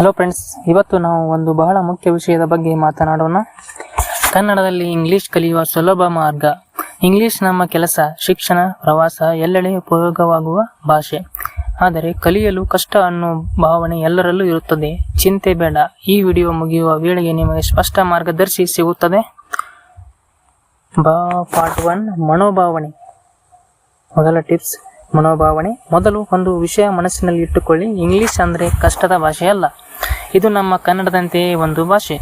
Hello friends ಇವತ್ತು ನಾವು ಒಂದು ಬಹಳ ಮುಖ್ಯ ವಿಷಯದ ಬಗ್ಗೆ ಮಾತನಾಡೋಣ. ಕನ್ನಡದಲ್ಲಿ ಇಂಗ್ಲಿಷ್ ಕಲಿಯುವ ಸುಲಭ ಮಾರ್ಗ. ಇಂಗ್ಲಿಷ್ ನಮ್ಮ ಕೆಲಸ, ಶಿಕ್ಷಣ, ಪ್ರವಾಸ ಎಲ್ಲೆಡೆ ಉಪಯೋಗವಾಗುವ ಭಾಷೆ. ಆದರೆ ಕಲಿಯಲು ಕಷ್ಟ ಅನ್ನೋ ಭಾವನೆ ಎಲ್ಲರಲ್ಲೂ ಇರುತ್ತದೆ. ಚಿಂತೆ ಬೇಡ. ಈ ವಿಡಿಯೋ ಮುಗಿಯುವ ವೇಳೆಗೆ ನಿಮಗೆ ಸ್ಪಷ್ಟ ಮಾರ್ಗದರ್ಶಿ ಸಿಗುತ್ತದೆ. ಬಾ ಪಾರ್ಟ್ ಒನ್ ಮನೋಭಾವನೆ. ಮೊದಲ ಟಿಪ್ಸ್ ಮನೋಭಾವನೆ. ಮೊದಲು ಒಂದು ವಿಷಯ ಮನಸ್ಸಿನಲ್ಲಿ ಇಟ್ಟುಕೊಳ್ಳಿ. ಇಂಗ್ಲಿಷ್ ಅಂದರೆ ಕಷ್ಟದ ಭಾಷೆ ಅಲ್ಲ. ಇದು ನಮ್ಮ ಕನ್ನಡದಂತೆಯೇ ಒಂದು ಭಾಷೆ.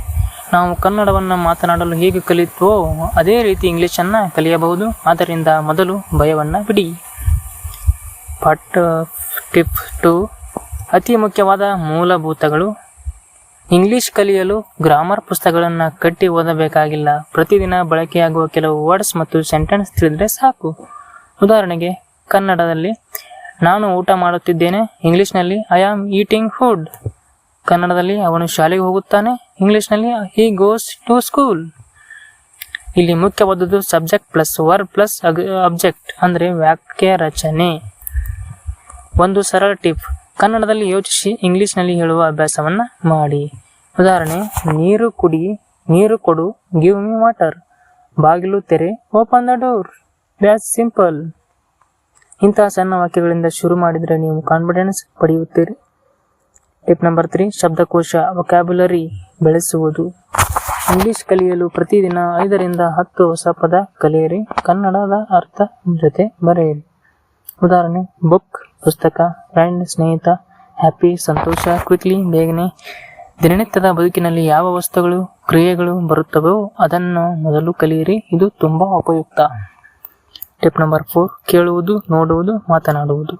ನಾವು ಕನ್ನಡವನ್ನು ಮಾತನಾಡಲು ಹೇಗೆ ಕಲಿತ್ವೋ ಅದೇ ರೀತಿ ಇಂಗ್ಲೀಷನ್ನು ಕಲಿಯಬಹುದು. ಆದ್ದರಿಂದ ಮೊದಲು ಭಯವನ್ನು ಬಿಡಿ. ಪಟ್ ಟಿಪ್ ಟು ಅತಿ ಮುಖ್ಯವಾದ ಮೂಲಭೂತಗಳು. ಇಂಗ್ಲಿಷ್ ಕಲಿಯಲು ಗ್ರಾಮರ್ ಪುಸ್ತಕಗಳನ್ನು ಕಟ್ಟಿ ಓದಬೇಕಾಗಿಲ್ಲ. ಪ್ರತಿದಿನ ಬಳಕೆಯಾಗುವ ಕೆಲವು ವರ್ಡ್ಸ್ ಮತ್ತು ಸೆಂಟೆನ್ಸ್ ತಿಳಿದ್ರೆ ಸಾಕು. ಉದಾಹರಣೆಗೆ, ಕನ್ನಡದಲ್ಲಿ, ನಾನು ಊಟ ಮಾಡುತ್ತಿದ್ದೇನೆ. ಇಂಗ್ಲೀಷ್ನಲ್ಲಿ ಐ ಆಮ್ ಈಟಿಂಗ್ ಫುಡ್ ಕನ್ನಡದಲ್ಲಿ ಅವನು ಶಾಲೆಗೆ ಹೋಗುತ್ತಾನೆ, ಇಂಗ್ಲಿಷ್ನಲ್ಲಿ ಹಿ ಗೋಸ್ ಟು ಸ್ಕೂಲ್ ಇಲ್ಲಿ ಮುಖ್ಯವಾದದ್ದು subject plus verb plus object ಅಂದರೆ ವಾಕ್ಯ ರಚನೆ. ಒಂದು ಸರಳ ಟಿಪ್, ಕನ್ನಡದಲ್ಲಿ ಯೋಚಿಸಿ ಇಂಗ್ಲಿಷ್ನಲ್ಲಿ ಹೇಳುವ ಅಭ್ಯಾಸವನ್ನು ಮಾಡಿ. ಉದಾಹರಣೆ, ನೀರು ಕುಡಿ, ನೀರು ಕೊಡು ಗಿವ್ ಮಿ ವಾಟರ್ ಬಾಗಿಲು ತೆರೆ open the door that's simple ಇಂತಹ ಸಣ್ಣ ವಾಕ್ಯಗಳಿಂದ ಶುರು ಮಾಡಿದರೆ ನೀವು ಕಾನ್ಫಿಡೆನ್ಸ್ ಪಡೆಯುತ್ತೀರಿ. ಟಿಪ್ ನಂಬರ್ ತ್ರೀ ಶಬ್ದಕೋಶ ವೊಕ್ಯಾಬ್ಯುಲರಿ ಬೆಳೆಸುವುದು. ಇಂಗ್ಲಿಷ್ ಕಲಿಯಲು ಪ್ರತಿದಿನ ಐದರಿಂದ ಹತ್ತು ಹೊಸ ಪದ ಕಲಿಯಿರಿ. ಕನ್ನಡದ ಅರ್ಥ ಜೊತೆ ಬರೆಯಿರಿ. ಉದಾಹರಣೆ ಬುಕ್ ಪುಸ್ತಕ ಫ್ರೆಂಡ್ ಸ್ನೇಹಿತ ಹ್ಯಾಪಿ ಸಂತೋಷ ಕ್ವಿಕ್ಲಿ ಬೇಗನೆ. ದಿನನಿತ್ಯದ ಬದುಕಿನಲ್ಲಿ ಯಾವ ವಸ್ತುಗಳು, ಕ್ರಿಯೆಗಳು ಬರುತ್ತವೋ ಅದನ್ನು ಮೊದಲು ಕಲಿಯಿರಿ. ಇದು ತುಂಬ ಉಪಯುಕ್ತ. ಟಿಪ್ ನಂಬರ್ ಫೋರ್ ಕೇಳುವುದು, ನೋಡುವುದು, ಮಾತನಾಡುವುದು.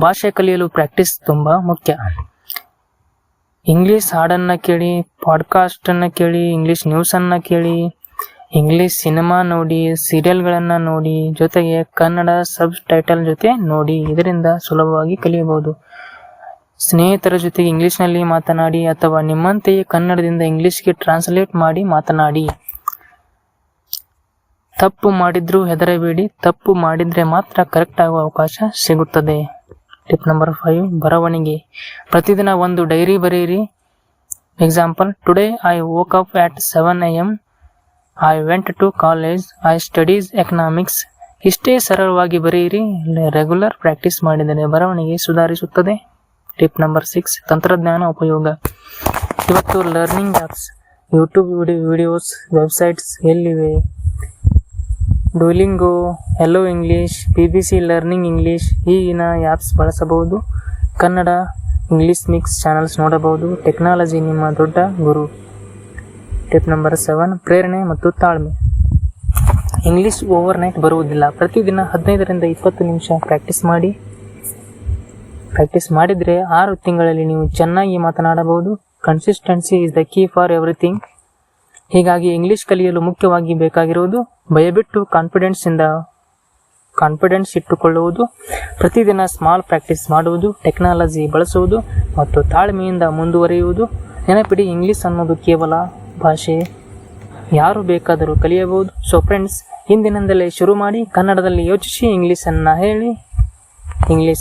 ಭಾಷೆ ಕಲಿಯಲು ಪ್ರಾಕ್ಟೀಸ್ ತುಂಬ ಮುಖ್ಯ. ಇಂಗ್ಲೀಷ್ ಹಾಡನ್ನು ಕೇಳಿ ಪಾಡ್ಕಾಸ್ಟನ್ನು ಕೇಳಿ ಇಂಗ್ಲೀಷ್ ನ್ಯೂಸನ್ನು ಕೇಳಿ ಇಂಗ್ಲೀಷ್ ಸಿನಿಮಾ ನೋಡಿ ಸೀರಿಯಲ್ಗಳನ್ನು ನೋಡಿ, ಜೊತೆಗೆ ಕನ್ನಡ ಸಬ್ ಟೈಟಲ್ ಜೊತೆ ನೋಡಿ, ಇದರಿಂದ ಸುಲಭವಾಗಿ ಕಲಿಯಬಹುದು. ಸ್ನೇಹಿತರ ಜೊತೆಗೆ ಇಂಗ್ಲೀಷ್ನಲ್ಲಿ ಮಾತನಾಡಿ ಅಥವಾ ನಿಮ್ಮಂತೆಯೇ ಕನ್ನಡದಿಂದ ಇಂಗ್ಲೀಷ್ಗೆ ಟ್ರಾನ್ಸ್ಲೇಟ್ ಮಾಡಿ ಮಾತನಾಡಿ. ತಪ್ಪು ಮಾಡಿದ್ರೂ ಹೆದರಬೇಡಿ, ತಪ್ಪು ಮಾಡಿದ್ರೆ ಮಾತ್ರ ಕರೆಕ್ಟ್ ಆಗುವ ಅವಕಾಶ ಸಿಗುತ್ತದೆ. ಟಿಪ್ ನಂಬರ್ ಫೈವ್ ಬರವಣಿಗೆ. ಪ್ರತಿದಿನ ಒಂದು ಡೈರಿ ಬರೆಯಿರಿ. Example today I woke up at seven I am I went to college I studies economics ಇಷ್ಟೇ ಸರಳವಾಗಿ ಬರೆಯಿರಿ. ರೆಗ್ಯುಲರ್ ಪ್ರಾಕ್ಟೀಸ್ ಮಾಡಿದರೆ ಬರವಣಿಗೆ ಸುಧಾರಿಸುತ್ತದೆ. ಟಿಪ್ ನಂಬರ್ ಸಿಕ್ಸ್ ತಂತ್ರಜ್ಞಾನ ಉಪಯೋಗ. ಇವತ್ತು learning apps YouTube video videos websites ಎಲ್ಲಿವೆ? Duolingo hello English B B C learning English ಈಗಿನ ಆ್ಯಪ್ಸ್ ಬಳಸಬಹುದು. ಕನ್ನಡ ಇಂಗ್ಲೀಷ್ ಮಿಕ್ಸ್ ಚಾನಲ್ಸ್ ನೋಡಬಹುದು. ಟೆಕ್ನಾಲಜಿ ನಿಮ್ಮ ದೊಡ್ಡ ಗುರು. ಟಿಪ್ ನಂಬರ್ ಸೆವೆನ್ ಪ್ರೇರಣೆ ಮತ್ತು ತಾಳ್ಮೆ. ಇಂಗ್ಲೀಷ್ ಓವರ್ ನೈಟ್ ಬರುವುದಿಲ್ಲ. ಪ್ರತಿದಿನ ಹದಿನೈದರಿಂದ ಇಪ್ಪತ್ತು ನಿಮಿಷ ಪ್ರಾಕ್ಟೀಸ್ ಮಾಡಿ. ಪ್ರಾಕ್ಟೀಸ್ ಮಾಡಿದರೆ ಆರು ತಿಂಗಳಲ್ಲಿ ನೀವು ಚೆನ್ನಾಗಿ ಮಾತನಾಡಬಹುದು. Consistency is the key for everything ಹೀಗಾಗಿ ಇಂಗ್ಲಿಷ್ ಕಲಿಯಲು ಮುಖ್ಯವಾಗಿ ಬೇಕಾಗಿರುವುದು ಭಯಬಿಟ್ಟು ಕಾನ್ಫಿಡೆನ್ಸ್ ಇಂದ ಕಾನ್ಫಿಡೆನ್ಸ್ ಇಟ್ಟುಕೊಳ್ಳುವುದು, ಪ್ರತಿದಿನ ಸ್ಮಾಲ್ ಪ್ರಾಕ್ಟೀಸ್ ಮಾಡುವುದು ಟೆಕ್ನಾಲಜಿ ಬಳಸುವುದು ಮತ್ತು ತಾಳ್ಮೆಯಿಂದ ಮುಂದುವರಿಯುವುದು. ನೆನಪಿಡಿ ಇಂಗ್ಲಿಷ್ ಅನ್ನೋದು ಕೇವಲ ಭಾಷೆ. ಯಾರು ಬೇಕಾದರೂ ಕಲಿಯಬಹುದು. ಸೊ ಫ್ರೆಂಡ್ಸ್ ಇಂದಿನಿಂದಲೇ ಶುರು ಮಾಡಿ ಕನ್ನಡದಲ್ಲಿ ಯೋಚಿಸಿ ಇಂಗ್ಲೀಷನ್ನು ಹೇಳಿ. ಇಂಗ್ಲೀಷ್